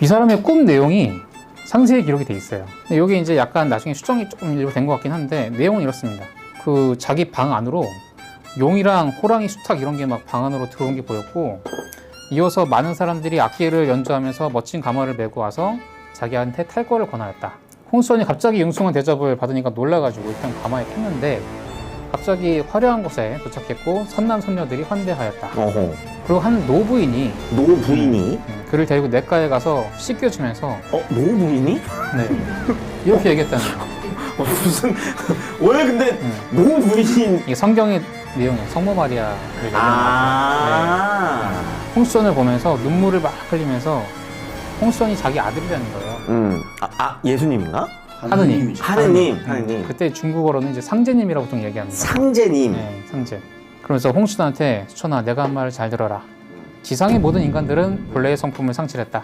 이 사람의 꿈 내용이 상세히 기록이 돼 있어요. 여기 이제 약간 나중에 수정이 조금 일부 된것 같긴 한데 내용은 이렇습니다. 그 자기 방 안으로 용이랑 호랑이 수탉 이런 게 막 방 안으로 들어온 게 보였고 이어서 많은 사람들이 악기를 연주하면서 멋진 가마를 메고 와서 자기한테 탈 거를 권하였다. 홍수원이 갑자기 융숭한 대접을 받으니까 놀라가지고 일단 가마에 탔는데 갑자기 화려한 곳에 도착했고 선남 선녀들이 환대하였다. 어허. 그리고 한 노부인이 노 부인이? 음, 그를 데리고 냇가에 가서 씻겨주면서 어, 노 부인이? 네 이렇게 얘기했다는 거예요. 어, 무슨 왜 근데 음. 노 부인? 이게 성경의 내용이에요. 성모 마리아를 얘기하는. 아. 네. 홍수원을 보면서 눈물을 막 흘리면서 홍수원이 자기 아들이라는 거예요. 음. 아, 아 예수님인가? 하느님. 하느님, 음, 하느님. 그때 중국어로는 이제 상제님이라고 보통 얘기합니다. 상제님. 네, 상제. 그러면서 홍수원한테 수천아 내가 한 말을 잘 들어라. 지상의 모든 인간들은 본래의 성품을 상실했다.